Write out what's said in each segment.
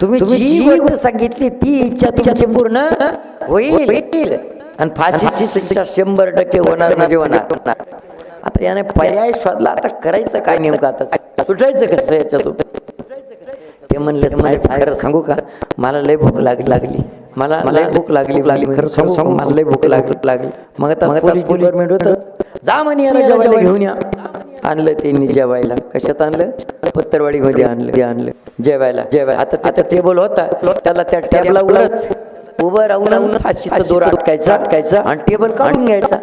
तुम्ही जी गोष्ट सांगितली ती इच्छा तुमची पूर्ण होईल. आणि फाशीची शिक्षा शंभर टक्के होणार म्हणजे होणार. आता याने पर्याय शोधला आता करायचं काय नेमकं आता? सुटायचं कसं याच्यातून? ते म्हणले खरं सांगू का? मला लय भूक लागली. लागली. मला लय भूक लागली लागली खरं सांगू सांगू मला लय भूक लागली. लागली. मग आता मग आता डिपार्टमेंट होतं. जा म्हणे याला जेवायला घेऊन या. आणलं त्यांनी जेवायला. कशात आणलं? पत्तरवाडीमध्ये आणलं. ते आणलं. जेवायला. जेवायला. आता आता टेबल होता. त्याला त्या टेबला उरच उभं राहून राहून फाशीचा दोर अटकायचा. अटकायचा. आणि टेबल काढून घ्यायचा.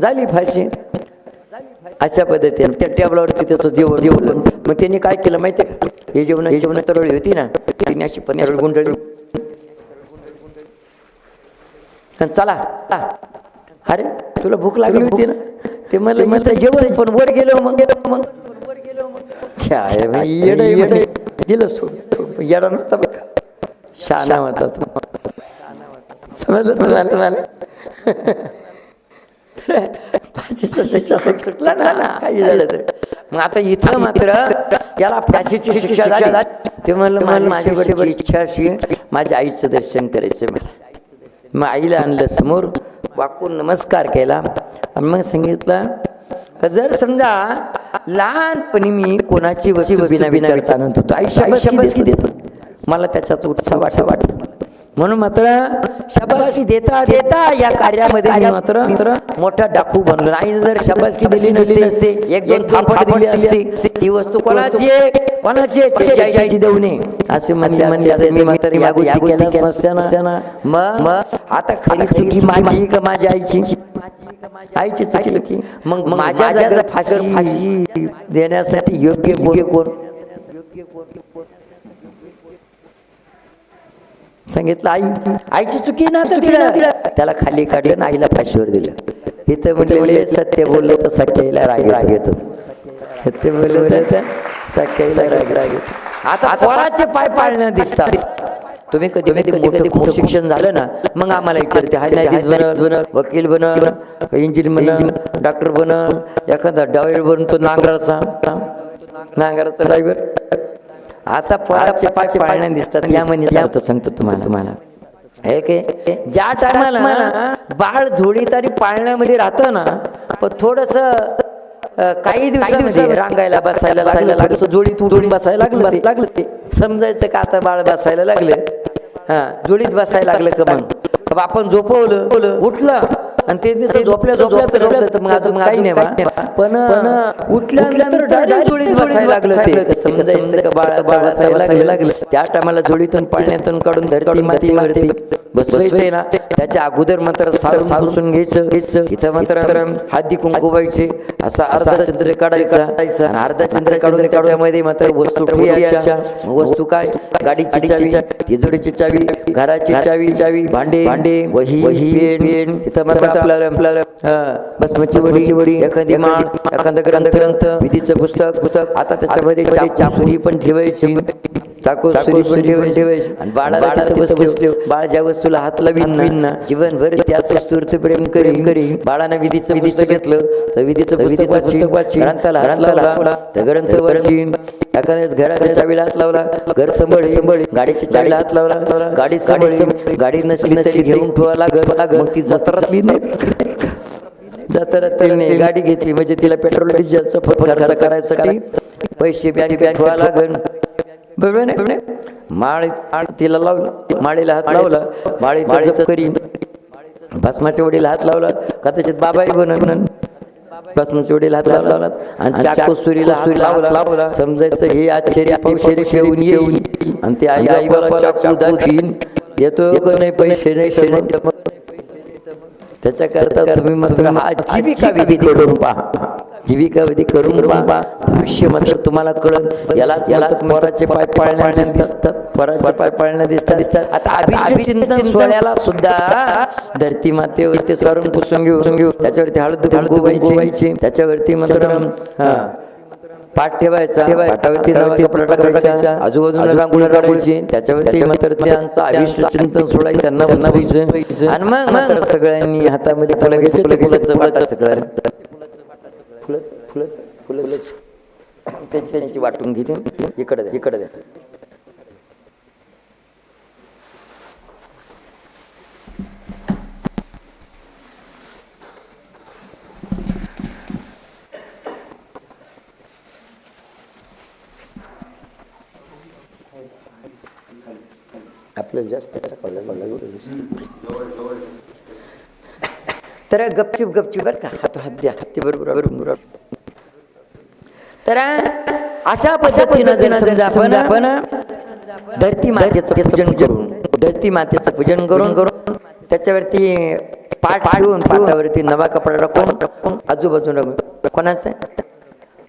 झाली फाशी. अशा पद्धतीने त्या टेबलावरती त्याचं जेवण जेवलं मग त्यांनी काय केलं माहिती आहे का? हे जेवण हे जेवण तरळी होती ना तिने अशी गुंडळली. आणि चला. अरे तुला भूक लागली होती ना? ते मला जेवण पण वर गेलो मग. गेलो मग छाय बाई, येडं आहे म्हणे. दिलं सोड येडा नव्हता बघा शहाणा होता. समजलं फाशीचा शिक्षा सुटला ना ना काही झालं तर मग आता इथं मात्र याला फाशीची शिक्षा झाली ते म्हणलं माझी माझ्याकडे इच्छा अशी माझ्या आईचं दर्शन करायचं मला मग आईला आणलं समोर वाकून नमस्कार केला आणि मग सांगितलं का जर समजा लहानपणी मी कोणाची वस्तू बिना बिना आणत होतो. आई शाबासकी देतो. मला त्याच्यात उत्साह वाटा वाटत म्हणून मात्र शाबासकी देता देता या कार्यामध्ये मात्र मात्र मोठा डाकू बनलो. आई जर शाबासकी दिली नसती नसते एक दोन थापड दिली असती ती वस्तू कोणाची? कोणाची देऊ नये असे म्हणले म्हणले असते. मी मात्र या गोष्टी केल्या नसत्या ना मग आता खरी चुकी माझी का माझ्या आईची? आईची चुकी चुकी. मग माझ्या जर फाशी फाशी देण्यासाठी योग्य योग्य कोण? सांगितलं आई आईची चुकी ना तर त्याला खाली काढलं आईला फाशीवर दिलं. इथं म्हणजे सत्य बोललं तर सत्याला राग राग येतो. सत्य बोललं तर सत्याला राग राग येतो. आता पोराचे पाय पाळणं दिसतात. तुम्ही कधी कधी मोठं खूप शिक्षण झालं ना मग आम्हाला विचारते हाय नाही वकील बनव इंजिन बनव डॉक्टर बनव एखादा ड्रायव्हर बनतो नांगराचा नांगराचा ड्रायव्हर आता पोराचे पाय पाळण्या दिसतात या अर्थ सांगतो तुम्हाला. तुम्हाला. हे के ज्या टायमाला बाळ झोडीत आणि पाळण्यामध्ये राहतं ना पण थोडस काही दिवसामध्ये रांगायला बसायला लागलं जोडीत उठून बसायला लागलं लागलं ते. समजायचं का आता बाळ बसायला लागलं? हा जोडीत बसायला लागलं का मग? आपण झोपवलं उठलं आणि ते दिवस झोपल्या झोपल्या तर मग अजून काही नाही. पण उठल्यानंतर डायरेक्ट जोडीत बसायला लागलं ते. समजायचं का बाळ बाळ बसायला लागलं? लागलं? त्या टायमाला जोडीतून पाळण्यातून काढून धरती मातीवरती बसवायचे ना? त्याच्या अगोदर मात्र सार सारसून घ्यायचं. इथं मात्र हाती कुंकू व्हायचे. असा अर्धा चंद्र काढायचा. अर्धा चंद्र काढून त्याच्यामध्ये मात्र वस्तू ठेवायच्या वस्तू काय? गाडीची चावी तिजोरीची चावी घराची चावी चावी भांडे भांडे वही वही पेन. इथं मात्र आपल्याला आपल्याला बसमची वडी वडी एखादी माळ एखादा ग्रंथ ग्रंथ विधीचं पुस्तक. पुस्तक. आता त्याच्यामध्ये चाकुरी पण ठेवायची. चाकू सुरी पण ठेवायची. आणि बाळाला तिथं बसले. बाळ ज्या वस्तूला हात लावीन ना. जीवनभर त्याच वस्तूवरती प्रेम करीन. करीन. बाळानं विधीचं विधीचं घेतलं. तर विधीचं विधीचं पुस्तक वाची ग्रंथाला हात लावला. तर ग्रंथ वाचीन. एखाद्याच घराच्या चावीला हात लावला. घर संभळी संभळी गाडीच्या चावीला हात लावला. गाडी गाडी गाडी नसली तरी घेऊन ठेवा लागल. लागल मग ती जत्रात नाही गाडी घेतली. म्हणजे तिला पेट्रोल डिझेलचा खर्च करायसाठी पैसे बँक बँक ठेवा लागल बरोबर? माळी तिला लावलं. माळीला हात लावला. माळीचा करीन. भस्माच्या वडील हात लावला. कदाचित बाबाही बनन. भस्माच्या वडील हात लावला. आणि चाकू सुरीला लावला. लावला. समजायचं हे आश्चर्य पौशर्य ठेवून येऊन आणि ते आई आई बाबा चाकू दाखवीन. येतो का नाही पैसे? नाही शरीर त्याच्याकरता तुम्ही मात्र हा जीविका विधी करून पहा. जीविका विधी करून पहा. भविष्य मात्र तुम्हाला कळत याला याला पोराचे पाय पाळण्या दिसतात. पोराचे पाय पाळण्या दिसतात. दिसतात. आता अभिष्ट चिंतन सोहळ्याला सुद्धा धरती मातेवरती सरून पुसून घेऊन घेऊ त्याच्यावरती हळद हळद व्हायची त्याच्यावरती मात्र हा. पाठ ठेवायचा पाठावरती आजूबाजूला रांगोळी काढायची त्याच्यावरती मात्र त्यांचं चिंतन सोडायचं त्यांना बनावायचं आणि मग मात्र सगळ्यांनी हातामध्ये फुलं घ्यायचे फुलाचं सगळ्यांना. फुलंच त्यांची त्यांची वाटून घेते. इकडे द्या इकडे द्या. आपल्याला जास्त तर गपचूप गपचूप बरं का? हातो हात द्या. हाती बरोबर बरोबर तर अशा पद्धतीनं समजा आपण आपण धरती मातेचं पूजन करून धरती मातेचं पूजन करून करून त्याच्यावरती पाठ ठेवून पाठावरती नवा कपडा टाकून टाकून आजूबाजूला कोणाचं?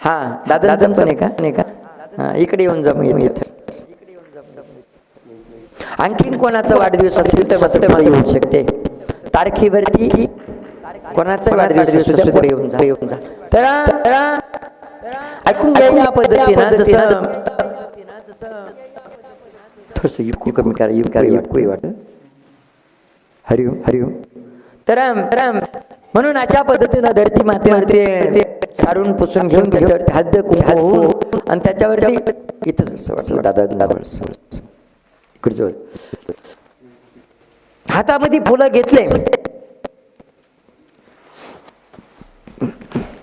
हा दादांचं पण आहे का? नाही का? हा इकडे येऊन जा मग इथे आणखीन कोणाचा वाढदिवस असेल तर मस्त मला येऊ शकते. तारखेवरती कोणाचा वाढदिवस असेल तर येऊन जा. येऊन जा. तर ऐकून घ्या या पद्धतीनं जसं थोडस युक्ती कमी करा युक्ती करा. युक्ती वाट हरिओम हरिओम तर तर म्हणून अशा पद्धतीनं धरती मातेवरती ते सारून पुसून घेऊन त्याच्यावरती हळद कुंकू आणि त्याच्यावरती इथं दादा दादा. इकडचं हातामध्ये फुलं घेतले.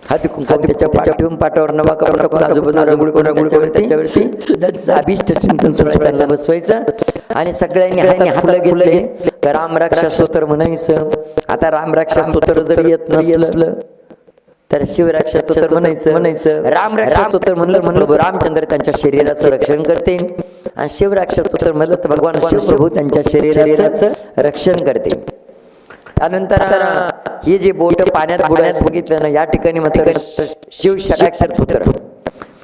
हाती पाठावर नवा कपडा टाकून आजूबाजूला रंगोळी कोणा त्याच्यावरती त्याच्यावरती? अभिष्ट चिंतन सुरू बसवायचं आणि सगळ्यांनी हाताने हातला घेतले. राम रक्षा स्तोत्र म्हणायचं. आता राम रक्षा स्तोत्र जरी येत नसलं तर शिवरक्षा स्तोत्र म्हणायचं म्हणायचं राम रक्षा म्हणलं म्हणलं रामचंद्र त्यांच्या शरीराचं रक्षण करते. आणि शिवरक्षा स्तोत्र म्हणलं तर भगवान शिवप्रभू त्यांच्या शरीराचं रक्षण करते. त्यानंतर हे जे बोट पाण्यात बुडण्यास बघितलं ना या ठिकाणी म्हणतात शिव षडाक्षर स्तोत्र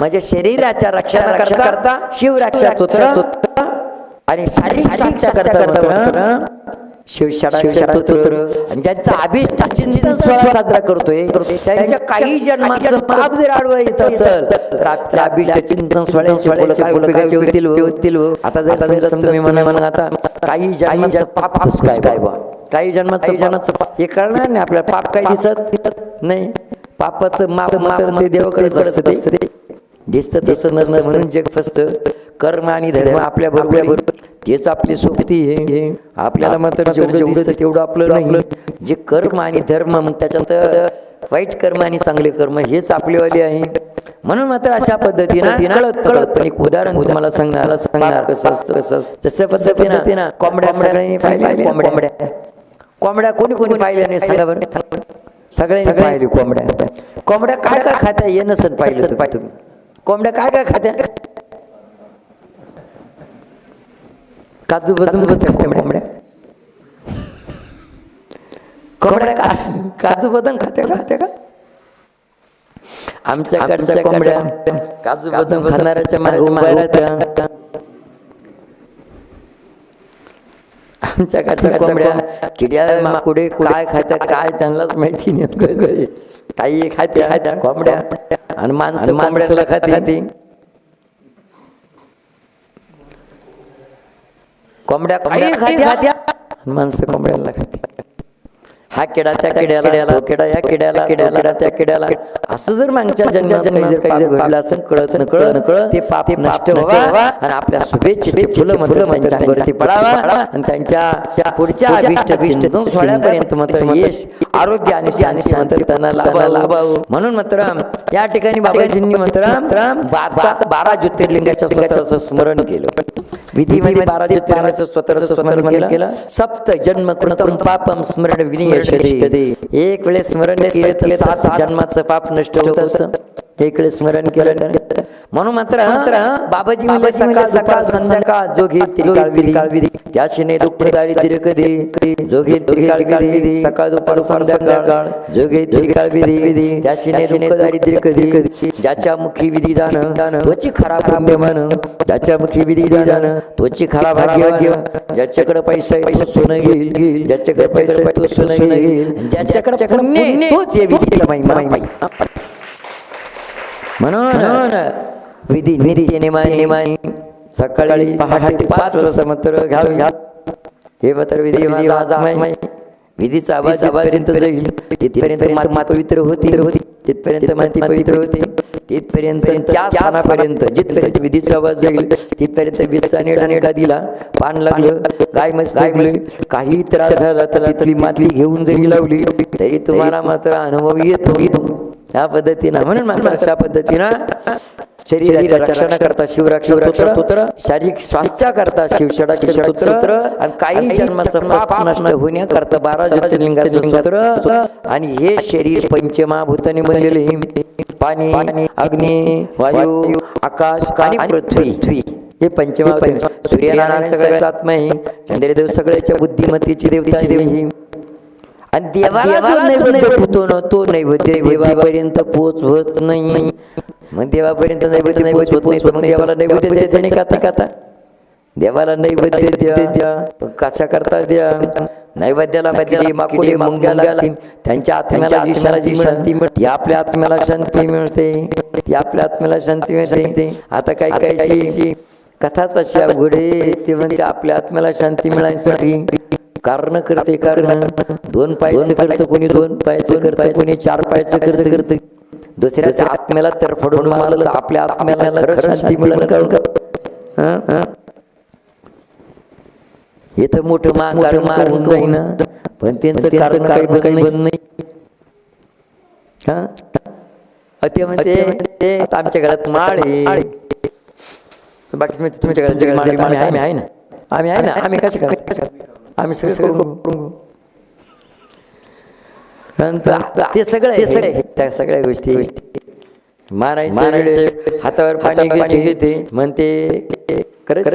म्हणजे शरीराच्या रक्षणाकरता करता शिव रक्षा स्तोत्र आणि शारीरिक करता शिव षडाक्षर स्तोत्र आणि ज्यांचा अभिष्ट चिंतन सोहळा साजरा करतोय त्यांच्या काही जन्माचं पाप जर आडवं येत असेल. तर आपल्या अभिष्ट चिंतन उपयोगाचे होतील होतील आता जर समजा तुम्ही म्हणा म्हणा आता काही जन्माचं पाप काय काय बा काही जन्माचं जन्माचं पाप हे कळणार नाही आपल्याला. पाप काही दिसत दिसत नाही. पापाचं माप माप ते देवाकडेच असतं ते. दिसतं तसं नसतं म्हणून जग फसतं. कर्म आणि धर्म आपल्या बरोबर बरोबर तेच आपली सोबती हे आपल्याला मात्र जेवढं तेवढं आपलं नाही. जे कर्म आणि धर्म मग त्याच्यात वाईट कर्म आणि चांगले कर्म हेच आपलेवाले आहे. म्हणून मात्र अशा पद्धतीनं कळत कळत पण एक उदाहरण तुम्हाला सांगणार सांगणार कसं असतं कसं असतं. तसं पद्धतीनं कोंबड्या कोंबड्या कोंबड्या. कोणी कोणी पाहिल्या नाही सांगा बरं. सगळ्यांनी पाहिली कोंबड्या. कोंबड्या. काय काय खात्या? ये नसेल पाहिलं तुम्ही. कोंबड्या काय काय खात्या? काजू बजून कोंबड्या कोंबड्या? कोंबड्या का काजू बदाम खात्या का? खात्या का? आमच्याकडच्या कोंबड्या काजू बदाम खाणाऱ्याच्या मागे उभ्या राहत्या. आमच्याकडच्या कोंबड्या किड्या माकुडे काय खात्या काय त्यांनाच माहिती नाही. काही खात्या खात्या कोंबड्या. आणि माणसं कोंबड्याला खाते. खाते. कोंबड्या आणि माणसं कोंबड्याला खाते हा किडा त्या किड्याला किडा या किड्याला किड्याला. त्या किड्याला. असं जर मागच्या जन्मात काही जर काही जर घडलं असं कळत न कळत न कळत ते पाप नष्ट व्हावा. आणि आपल्या शुभेच्छेचे फुलं मात्र त्यांच्या अंगावरती पडावा. आणि त्यांच्या पुढच्या अभिष्ट चिंतन सोहळ्यापर्यंत मात्र यश आरोग्य आणि शांती मात्र त्यांना लाभा लाभावं. म्हणून मात्र या ठिकाणी बाबाजींनी मात्र बारा बारा ज्योतिर्लिंगाच्या स्मरण केलं. विधीमध्ये बारा ज्योतिर्लिंगाचं स्वतःचं स्मरण केलं. सप्त जन्म कृतम पापम स्मरण विनियशते एक वेळेस स्मरण केलं तर सात जन्माचं पाप नष्ट होत असतं. एक वेळेस स्मरण केलं म्हणून मात्र बाबाजी सकाळ सकाळ संध्याकाळ जो घेईल त्रिकाळ विधी काळ विधी त्याशी नाही दुःख दारिद्र्य कधी जो घेईल सकाळ दुपार संध्याकाळ. जो घेईल त्रिकाळ विधी विधी त्याशी नाही दुःख दारिद्र्य कधी कधी ज्याच्या मुखी विधी जाणं. जाणं. त्वची खराब भाग्यमान ज्याच्या मुखी विधी जाणं. त्वची खराब भाग्य ज्याच्याकडे पैसा तो सोनं घेईल. घेईल. ज्याच्याकडे पैसा तो सोनं घेईल. ज्याच्याकडे तोच महिमा. महिमा म्हणून विधी विधी निमानी निमानी सकाळी पहाटे पाच वाजता मात्र घ्यावे घ्या हे मात्र विधी माझा आवाज विधीचा आवाज जाईल तिथपर्यंत माती पवित्र होती. होती. तिथपर्यंत माती पवित्र होती. तिथपर्यंत त्या स्थानापर्यंत जिथपर्यंत विधीचा आवाज जाईल तिथपर्यंत वीजचा नेडा नेडा दिला पान लागलं गाय मस्त गाय काही त्रास झाला तर तिथली माती घेऊन जरी लावली तरी तुम्हाला मात्र अनुभव येतो. येतो या पद्धतीनं म्हणून मात्र अशा पद्धतीनं शरीराच्या रक्षणाकरता शिवरक्षण स्तोत्र शारीरिक स्वास्थ्याकरता शिवषडाक्षर स्तोत्र आणि काही जन्माचं पाप नष्ट होण्याकरता बारा ज्योतिर्लिंगाचं स्तोत्र आणि हे शरीर पंचमहाभूताने बनलेले हे पाणी अग्नी वायू आकाश आणि पृथ्वी. हे पंचमहाभूत सूर्यनारायण सगळ्याचा आत्मा आहे चंद्रदेव सगळ्याच्या बुद्धिमत्तेची देवता आहे ही आणि देवाला जो नैवेद्य होतो ना तो नैवेद्य देवापर्यंत पोचवत नाही. मग देवापर्यंत नैवेद्य नाही पोचवत नाही मग देवाला नैवेद्य द्यायचं नाही का आता? देवाला नैवेद्य द्या. कशा करता द्या? नैवेद्याला माकुली मुंग्याला त्यांच्या आत्म्याला जी शांती शांती मिळते आपल्या आत्म्याला शांती मिळते. ती आपल्या आत्म्याला शांती मिळते. आता काही काही कथाच अशी अवघडे ते म्हणते आपल्या आत्म्याला शांती मिळायसाठी कारण करते कारण. दोन पायचं करतं कोणी दोन पायचं करतं कोणी चार पायचं करतं. करतं. दुसऱ्याच्या आत्म्याला तरफडून मारलं तर आपल्या आत्म्याला शांती? हं? इथं मोठं माघार मारून जाईन. पण त्यांचं कारण काही बंद नाही हा? ते म्हणते ते आमच्या घरात माळ आहे. बाकी तुमच्या घरात आहे, आम्ही आहे ना. आम्ही आहे ना. आम्ही कसे करा? आम्ही सगळं करून करून ते सगळं ते सगळे त्या सगळ्या गोष्टी. मारायचं हातावर पाणी घेते घेते. म्हणते करायचं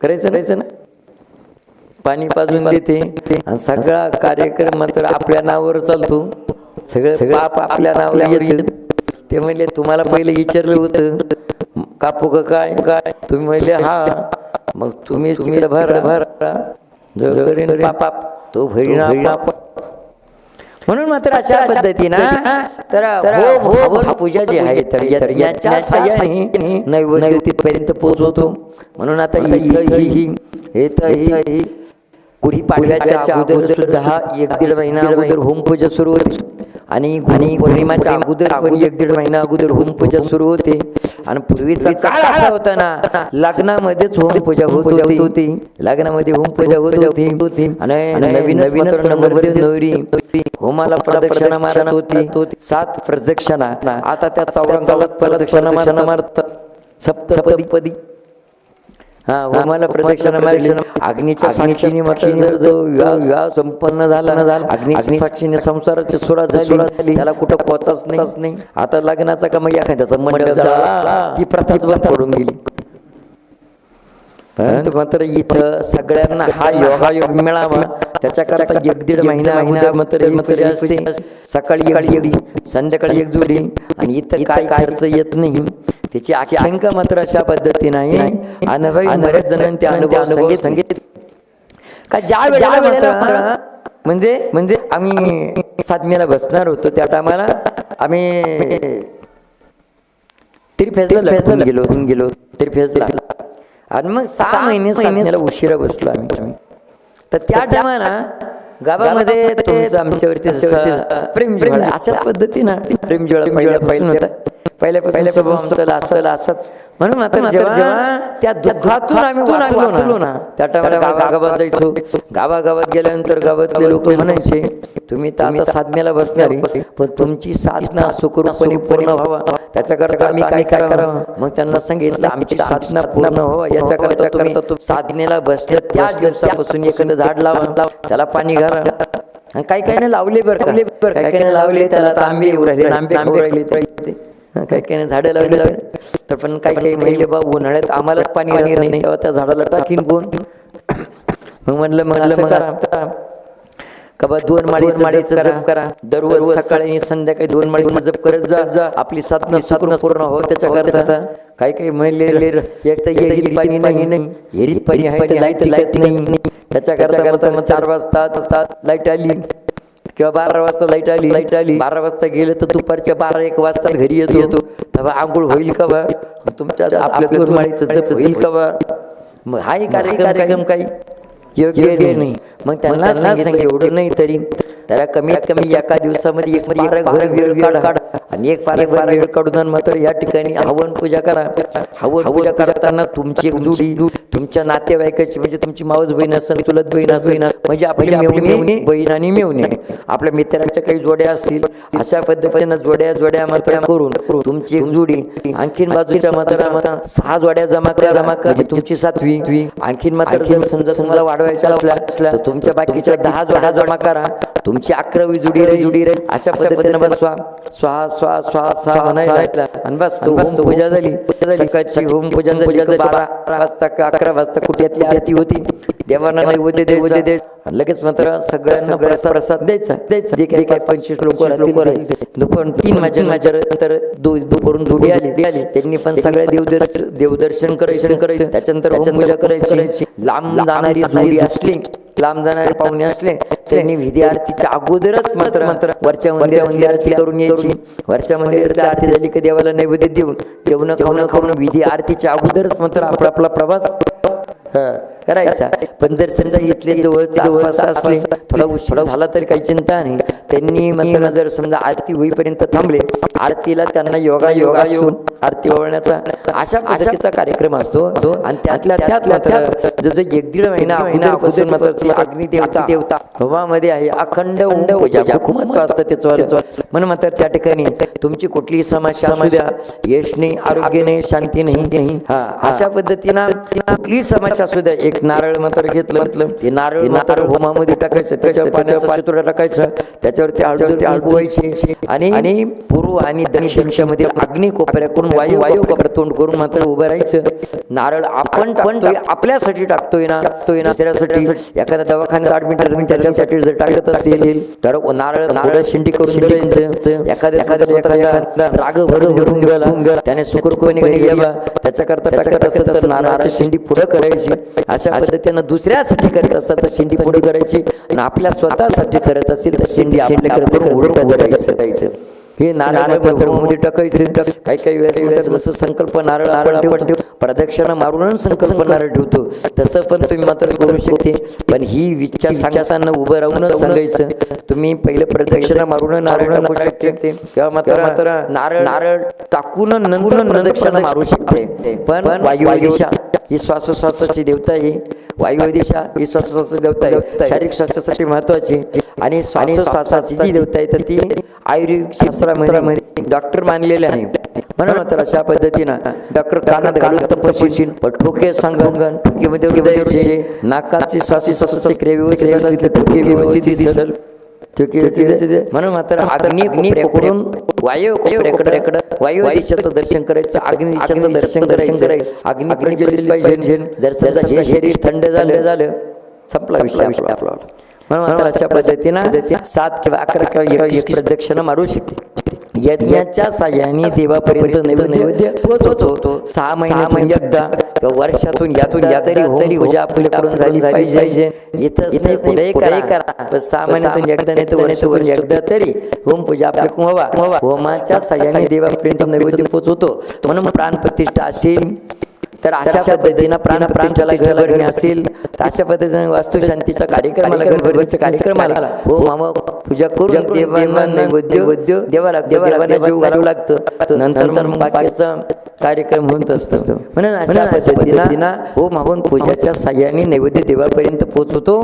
करायचं करायचं ना? पाणी पाजून देते. आणि सगळा कार्यक्रम मात्र आपल्या नावावर चालतो. सगळं पाप आपल्या नावावर येते. ते म्हणले तुम्हाला पहिले विचारलं होतं कापू का काय? काय तुम्ही म्हणले हा. मग तुम्ही तुम्ही भर. भर. पाप तो पाप म्हणून मात्र अशा पद्धतीनं तर हो हो हा पूजा जी आहे तर याच्या साह्याने नैवेद्य तिथपर्यंत पोहोचवतो म्हणून आता ही ही ही हे तर ही ही गुढी पाडव्याच्या अगोदर सुद्धा एक दीड महिना अगोदर होम पूजा सुरू होते. आणि गुढी पौर्णिमाच्या अगोदर पण एक दीड महिना अगोदर होम पूजा सुरू होते. आणि पूर्वीचा काळ असा होता ना लग्नामध्येच होम पूजा होत. होती लग्नामध्ये होम पूजा होत होती होती. आणि नवीन नवीन नवरी होमाला प्रदक्षिणा मारत होती. सात प्रदक्षिणा. आता त्या चौरंगाला प्रदक्षिणा मारत मारतात. सप्तपदी. हा प्रदक्षिणा अग्नीच्या साक्षीने जो विवाह संपन्न झाला ना झाला अग्नीच्या साक्षीने संसाराची सुरुवात झाली. झाली. त्याला कुठं पोचाच नाही. आता लग्नाचा का मग एखाद्याचा मंडळ झाला. ती प्रथाच बंद पडून गेली. परंतु मात्र इथं सगळ्यांना हा योगायोग मिळावा. त्याच्याकरता एक दीड महिना महिना मात्र मात्र असते सकाळी एक संध्याकाळी एक जोडी. आणि इथं काय खर्च येत नाही. त्याची आख्यांका मात्र अशा पद्धतीने आहे अनुभवी बरेच संगीत का ज्या वेळेला म्हणजे म्हणजे आम्ही साधनेला बसणार होतो त्या टायमाला आम्ही त्रिफेजला फेजला गेलो गेलो त्रिफेजला आणि मग सहा महिने साधनेला उशिरा बसलो आम्ही. तर त्या टायमाला गावामध्ये आमच्यावरती प्रेम अशाच पद्धतीनं प्रेम जिव्हाळा पहिल्यापासून होता. आमचा असेल असाच म्हणून मात्र जेव्हा जेव्हा त्या दुःखातून आम्ही वाचलो ना त्या टायमाला गावागावात जायचो. गावागावात गेल्यानंतर गावातले लोक म्हणायचे तुम्ही तर आता साधनेला बसणार पण तुमची साधना सुखरूपणे पूर्ण व्हावा. त्याच्याकरता आम्ही काय काय करावं? मग त्यांना सांगितलं आमची साधना पूर्ण व्हावा. याच्याकरता तुम्ही साधनेला बसले त्याच दिवसापासून एखादं झाड लावा. त्याला पाणी घाला. आणि काही काही लावले बरं काही काही लावले त्याला येऊ राहिले आंबे ते. हं, काही काही झाडं लावले लावले. तर पण काही काही मैले बा उन्हाळ्यात आम्हाला पाणी नाही. तेव्हा त्या झाडाला टाकीन कोण मग म्हणलं मग असं करा. का बा दोन माळीचं माळीचं जप करा. दररोज सकाळी संध्याकाळी दोन माळीचं जप करत जा. जा आपली साधना साधना पूर्ण हो त्याच्या करता काही काही महिले एक तर येरीत पाणी नाही. नाही. येरीत पाणी आहे तर लाइट लाइट नाही. त्याच्या करता करता मग चार वाजता असतात लाइट आली. किंवा बारा वाजता लाइट आली लाइट आली. बारा वाजता गेलं तर दुपारच्या बारा एक वाजता घरी येतो. येतो. तेव्हा आंघोळ होईल का बा? तुमच्या आपल्या होईल का बा? मग हाही कार्यक्रम कार्यक्रम काही? योग्य नाही. मग त्यांना सांगितलं एवढं नाही तरी. त्याला कमीत कमी एका दिवसामध्ये एक काढा. एक फार एक फार वेळ काढून मात्र या ठिकाणी हवन पूजा करा. हवन पूजा करताना तुमची जोडी तुमच्या नातेवाईकाची म्हणजे तुमची मावस बहीण असेल चुलत बहीण असेल म्हणजे आपली मेवणी बहीण आणि मेवणी. आपल्या मित्रांच्या काही जोड्या असतील अशा पद्धतीनं जोड्या जोड्या मात्र करून तुमची जोडी आणखीन बाजूच्या मात्र सहा जोड्या जमा करा. जमा करा. म्हणजे तुमची सातवी आणखीन मात्र समजा समजा वाढवायच्या असल्या तुमच्या बाकीच्या दहा जोड्या जमा करा. तुमची अकरावी जुडी रे जुडी रे. अशा पद्धतीनं बसवा. स्वाहा स्वाहा स्वाहा स्वाहा म्हणायला आणि बस पूजा झाली. सकाळची होम पूजा झाली. बारा वाजता का अकरा वाजता कुठ्यातली आरती होती? देवांना नैवेद्य द्यायचं दे लगेच मात्र सगळ्यांना प्रसाद प्रसाद द्यायचा. द्यायचा. जे काही काही पंचवीस लोक ते. दुपार तीन माझ्या माझ्या नंतर दुपारून जोडी आली. आली. त्यांनी पण सगळ्या देवदर्शन देवदर्शन करायचं. करायचं. त्याच्यानंतर पूजा करायची. लांब जाणारी असली. लांब जाणारे पाहुणे असले त्यांनी विधी आरतीच्या अगोदरच मात्र मात्र वरच्या मंदिरामध्ये आरती करून यायची. वरच्या मंदिराची आरती झाली की देवाला नैवेद्य देऊन जेवण खाऊन खाऊन विधी आरतीच्या अगोदरच मात्र आपला आपला प्रवास हा, करायचा. पण जर समजा इथले जवळ आसपास असले थोडा उशीर झाला तरी काही चिंता नाही. त्यांनी मात्र जर समजा आरती होईपर्यंत थांबले आरतीला त्यांना योगा योगा येऊन आरती ओळण्याचा अशा पद्धतीचा कार्यक्रम असतो. आणि त्यातल्या त्यात मात्र जसं एक दीड महिना महिना अगोदर मात्र ती अग्नी देवता देवता हवामध्ये आहे. अखंड उंड पूजा. खूप महत्त्व असतं त्याचं म्हणून मात्र त्या ठिकाणी तुमची कुठलीही समस्या असू द्या यश नाही आरोग्य नाही शांती नाही नाही. हा. अशा पद्धतीनं कुठलीही समस्या असू द्या एक नारळ मात्र घेतलं. म्हटलं ते नारळ मात्र होमामध्ये टाकायचं. त्याच्यावर पाण्याचा पाचोळा टाकायचा. त्याच्यावरती हळदी हळदी व्हायची आणि आणि पूर्व आणि दक्षिण दिशेमध्ये अग्नी कोपऱ्याकडून वायू वायू कोपऱ्या तोंड करून मात्र उभं राहायचं. नारळ आपण टाकतोय आपल्यासाठी टाकतोय ना. टाकतोय ना. दुसऱ्यासाठी. एखाद्या दवाखान्यात ऍडमिट ऍडमिट त्याच्यासाठी जर टाकत असेल तर नारळ नारळ शिंडी करून द्यायचं. एखाद्या एखाद्या एखाद्या राग भग भरून गेला त्याने सुखरूपणे घरी यावा. त्याच्याकरता टाकत असत नारळाची शिंडी पुढे करायची. अशा पद्धतीनं दुसऱ्यासाठी करत असतात तर शिंडी पुढे करायची आणि आपल्या स्वतःसाठी करत असेल तर शिंडी आपल्याकडे धरायचं हे नारळमध्ये टाकायचं काही काही वेळेस जसं संकल्प नारळ आपण ठेवतो. प्रदक्षिणा मारूनच संकल्प नारळ ठेवतो. तसं पण तुम्ही मात्र करू शकते. पण ही विचार सांगताना उभं राहूनच सांगायचं. तुम्ही पहिले प्रदक्षिणा मारून नारळ टाकू शकते. किंवा मात्र मात्र नारळ नारळ टाकून नंतर प्रदक्षिणा मारू शकते. पण वायू दिशा ही श्वासोश्वासाची देवता ही. वायू दिशा ही. श्वासोश्वासाची देवता आहे शारीरिक स्वास्थ्यासाठी महत्वाची आणि श्वासोश्वासाची जी देवता आहे तर ती आयुर्वेदिक शास्त्रामध्ये डॉक्टर मानलेले आहे. म्हणून मात्र अशा पद्धतीनं डॉक्टर कानात घालून तपशील ठोके सांगण ठोकेमध्ये हृदयाचे नाकाचे श्वासोश्वासाची क्रिया व्यवस्थित ठोके व्यवस्थित दिसल. म्हणून मात्र अग्नी पकडून वायू कोपऱ्याकडे वायू दिशेचं दर्शन करायचं अग्नी दिशेचं दर्शन करायचं अग्नी पण गेलेली पाहिजे जर समजा हे शरीर थंड झालं झालं संपला विषय आपला. म्हणून अशा पद्धतीनं सात किंवा अकरा किंवा एक प्रदक्षिणा मारू शकते. यज्ञाच्या साह्याने देवापर्यंत नैवेद्य नैवेद्य पोहोचवतो सहा महिने एकदा किंवा वर्षातून यातून या तरी होम पूजा आपल्याकडून झाली पाहिजे. इथं इथे पुढे करा. सहा महिन्यातून एकदा नाही तर वर्षातून एकदा तरी होम पूजा आपल्याकडून होमाच्या साह्याने देवापर्यंत नैवेद्य पोहोचवतो. म्हणून प्राणप्रतिष्ठा असेल तर अशा पद्धतीनं प्राण प्राणच्याला घर भरणे असेल तर अशा पद्धतीने वास्तुशांतीचा कार्यक्रमाला घर भरण्याचा कार्यक्रमाला हो मामा पूजा करून देवांना नैवेद्य वैद्य देवाला देवाला जीव घालावं लागतं. नंतर मग बाकीचं कार्यक्रम होत असतो. म्हणून अशा पद्धतीनं हो मागून पूजाच्या साह्याने नैवेद्य देवापर्यंत पोहोचवतो.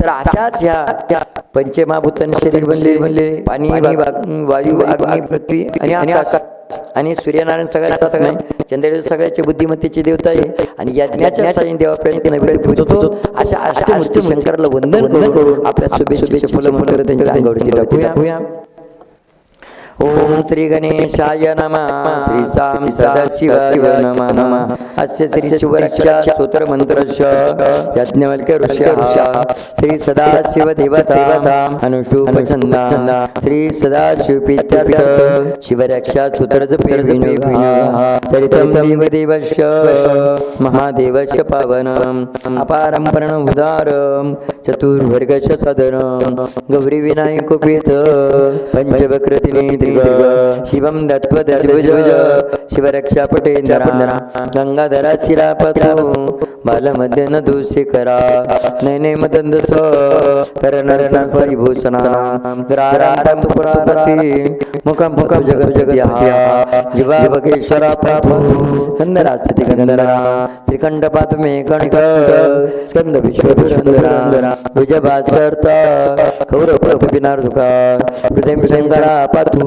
तर अशाच ह्या त्या पंचमहाभूतांनी शरीर बनले बनले पाणी वायू अग्नी पृथ्वी आणि आकाश. आणि सूर्यनारायण सगळ्याचा नाही. चंद्रदेव सगळ्याच्या बुद्धिमत्तेची देवता आहे. आणि यज्ञाच्या साईन देवापर्यंत नैवेद्य पोहोचवतो अशा अष्टमूर्ती शंकराला वंदन करून आपल्या शुभेच्छेचे फुलं फुलं त्यांच्या अंगावरती टाकूया. ओम श्री गणेशाय नमः। श्री साम सदाशिवाय नमः। नमः अस्य श्री शिवरक्षा स्तोत्र मंत्रस्य श्री सदाशिव देवता अनुष्टुप छंदा श्री सदाशिव प्रीत्यर्थ शिवरक्षा स्तोत्रज चरितं देवदेवस्य महादेवस्य पावनम्। अपारं प्रणोदारं चतुर्वर्गस्य सदनं गौरी विनायकोपेत पंचवक्रतिनेत्री शिवम दत्वत शिवज शिवरक्षा पटेंद्रा गंगाधरा शिरापतु बालमध्ये न दूषिकरा नैने मदंद स करण संसरिभूषणा ग्रारारम पुरारती मुखम मुखम जगत जगत जीवा भगेश्वरा पातु गंधरा स्थिती गंधरा श्रीखंड पातु मे कणिक स्कंद विश्व सुंदरा द्विजभासर्ता कौरव प्रभु विनार्दुका हृदय शंकरा पातु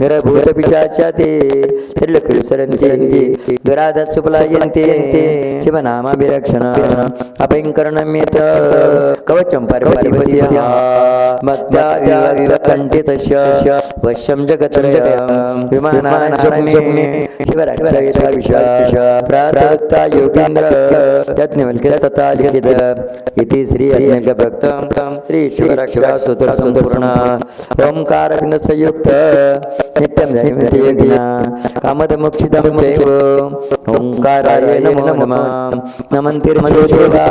దురభూతపిచాచ్యతి త్రిలోకులు సరంతి దురాధస్సు పలాయంతి శివనామభిరక్షణ అపంకరణం యత్ కవచం పర్వతిపతి మద్దాకంఠిత వశ్యం జగత్ విమానాన్ని శివరక్షయత విశాష ప్రాతక్త యోగేంద్ర యజ్ఞవల్కిల సతాలిఖిత ఇది శ్రీ అజ్ఞక భక్తం శ్రీ శివరక్ష సుతుర సంపూర్ణ ఓంకారవింద సంయుక్త नित्यं जयमति यज्ञ कामद मोक्षिदं चैव ओंकाराय नमो नमः नमन्तिर्मनो देवा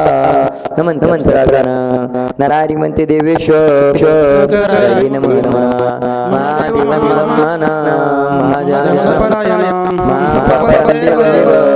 नमन्तं सरागण नरारि मन्ति देवेश्वर हरे नमो नमः महादेवमिदं माना शिवं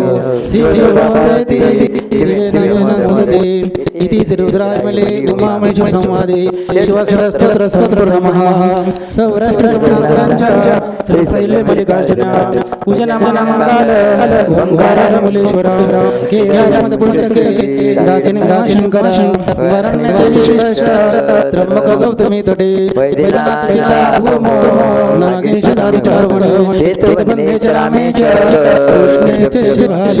श्रीशिवपार्वती श्रीनसुदे इति श्रीरुद्रामले उमामहेश्वर संवादे शिवाक्षरस्तत्र स्तत्र समः सौराष्ट्रसंस्थांच्या श्रीशैल्य मल्लिकार्जुना पूजनामनामकाल ओंकार मुलेश्वर केयामद पुण्यके डाकिन शंकर वरण्य चेष्ट त्र्यंबक गौतमी तटे नागेश दारुचारुण क्षेत्रबन्धे च रामे च कृष्णे च शिवाय।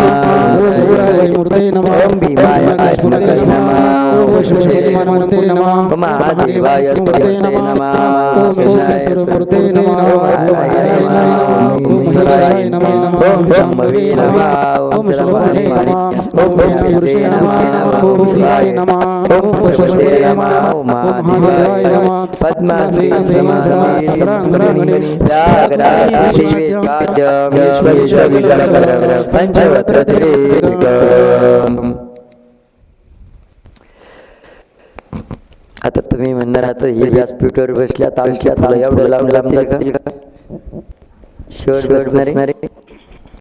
भूराय मूर्ते नमः। ॐ भीमाय नागेश्वराय नमः नमः नमः नमः नमः नमः नमः पुरुषे नमः नमः पंचवत्र आता तुम्ही म्हणणार आता हे व्यासपीठावर बसल्यात आमच्या तुला एवढं लांब लांब जातील का? शेवट बसणारे?